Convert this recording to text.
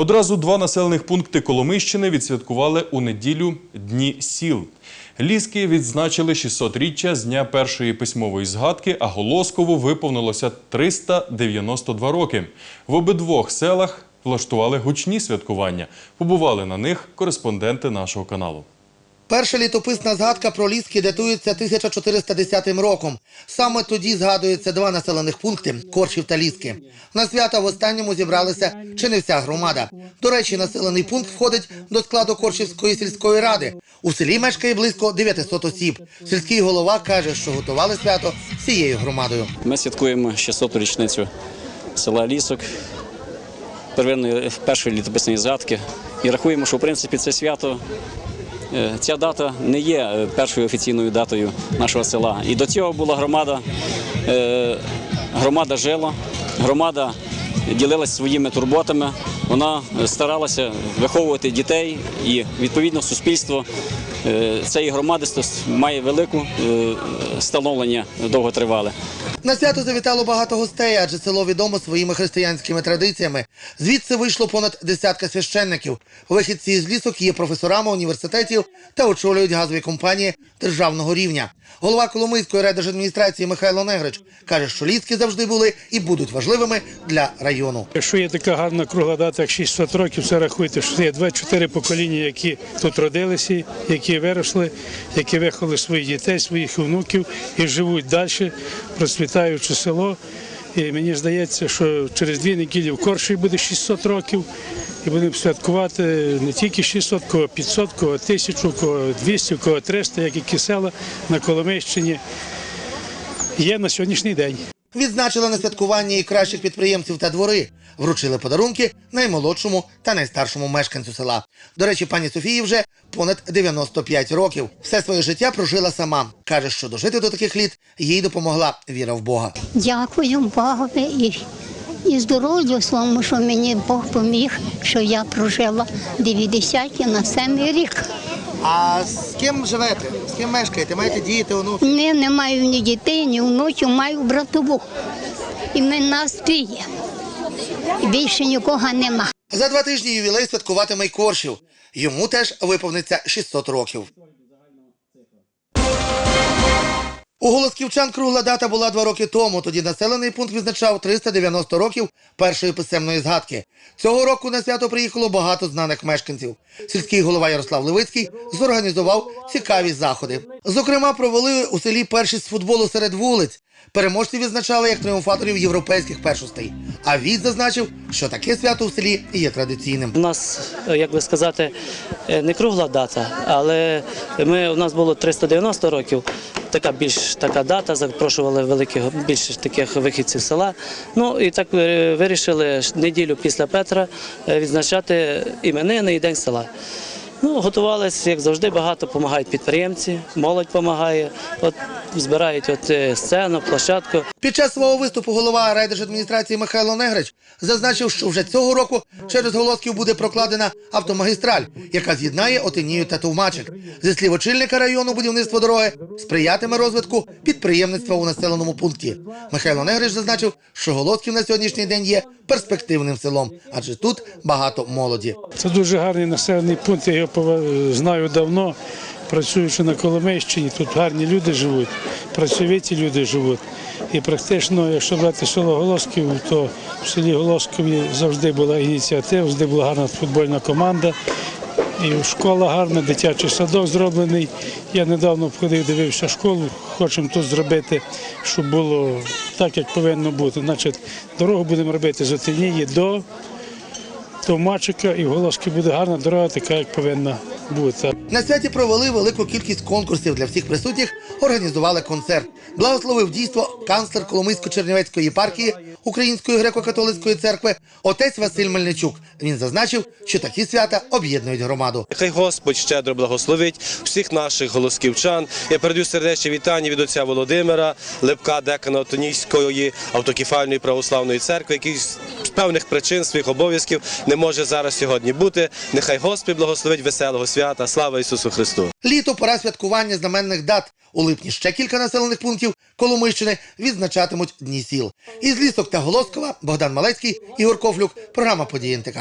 Одразу два населених пункти Коломийщини відсвяткували у неділю Дні сіл. Ліски відзначили 600-річчя з дня першої письмової згадки, а Голоскову виповнилося 392 роки. В обидвох селах влаштували гучні святкування. Побували на них кореспонденти нашого каналу. Перша літописна згадка про ліски датується 1410 роком. Саме тоді згадується два населених пункти Корчів та Ліски. На свята в останньому зібралися чи не вся громада. До речі, населений пункт входить до складу Корчівської сільської ради. У селі мешкає близько 900 осіб. Сільський голова каже, що готували свято всією громадою. Ми святкуємо 600-ту річницю села Лісок, первинної першої літописної згадки. І рахуємо, що в принципі це свято, ця дата не є е, першою офіційною датою нашого села. І до цього була громада, е, громада жила, громада ділилася своїми турботами. Вона старалася виховувати дітей і відповідно суспільство е, цієї громади має велику е, становлення довготривале. На свято завітало багато гостей, адже село відомо своїми християнськими традиціями. Звідси вийшло понад десятка священників. Вихідці з лісок є професорами університетів та очолюють газові компанії державного рівня. Голова Коломийської райдержадміністрації Михайло Негрич каже, що ліски завжди були і будуть важливими для району. Якщо є така гарна кругла дата, як 600 років, це рахуйте, що є 24 покоління, які тут родилися, які виросли, які виховали своїх дітей, своїх внуків і живуть далі, процвітаючи село. І мені здається, що через дві неділі в Корші буде 600 років, і будемо святкувати не тільки 600, кого 500, кого 1000, кого 200, кого 300, як і ті села на Коломийщині є на сьогоднішній день. Відзначили на святкуванні і кращих підприємців та двори. Вручили подарунки наймолодшому та найстаршому мешканцю села. До речі, пані Софії вже понад 95 років. Все своє життя прожила сама. Каже, що дожити до таких літ їй допомогла віра в Бога. Дякую Богові і, і здоров'ю своєму, що мені Бог поміг, що я прожила 90 на 7 рік. А з ким живете? З ким мешкаєте? Маєте діти, онуки? Ні, не маю ні дітей, ні внуків, маю братову. І ми нас тріє. І більше нікого нема. За два тижні ювілей святкуватиме й Коршів. Йому теж виповниться 600 років. Голосківчан кругла дата була два роки тому. Тоді населений пункт відзначав 390 років першої писемної згадки. Цього року на свято приїхало багато знаних мешканців. Сільський голова Ярослав Левицький зорганізував цікаві заходи. Зокрема, провели у селі першість з футболу серед вулиць. Переможців відзначали як тріумфаторів європейських першостей. А він зазначив, що таке свято в селі є традиційним. У нас, як би сказати, е, не кругла дата, але ми, у нас було 390 років. Така більш така дата, запрошували великих більше таких вихідців села. Ну і так вирішили неділю після Петра е, відзначати іменини і День села. Ну, готувалися, як завжди, багато допомагають підприємці, молодь допомагає, от збирають от е, сцену, площадку. Під час свого виступу голова райдержадміністрації Михайло Негрич зазначив, що вже цього року через Голосків буде прокладена автомагістраль, яка з'єднає Отинію та Товмачик. Зі слів очільника району будівництва дороги сприятиме розвитку підприємництва у населеному пункті. Михайло Негрич зазначив, що Голосків на сьогоднішній день є перспективним селом, адже тут багато молоді. Це дуже гарний населений пункт. Я його пова- знаю давно. Працюючи на Коломийщині, тут гарні люди живуть, працьовиті люди живуть. І практично, якщо брати село Голосків, то в селі Голоскові завжди була ініціатива, завжди була гарна футбольна команда. І школа гарна, дитячий садок зроблений. Я недавно входив, дивився школу. Хочемо тут зробити, щоб було так, як повинно бути. Значить, дорогу будемо робити з Отинії до Товмачика і в Голоски буде гарна дорога, така, як повинна бути. На святі провели велику кількість конкурсів для всіх присутніх, організували концерт. Благословив дійство канцлер Коломийсько-Чернівецької єпархії Української греко-католицької церкви отець Василь Мельничук. Він зазначив, що такі свята об'єднують громаду. Хай Господь щедро благословить всіх наших голосківчан. Я передаю сердечні вітання від отця Володимира, Лепка, декана Отонійської автокефальної православної церкви, який певних причин своїх обов'язків не може зараз сьогодні бути. Нехай Господь благословить веселого свята. Слава Ісусу Христу! Літо пора святкування знаменних дат. У липні ще кілька населених пунктів Коломийщини відзначатимуть дні сіл. Із лісок та Голоскова Богдан Малецький, Ігор Кофлюк. Програма «Події НТК».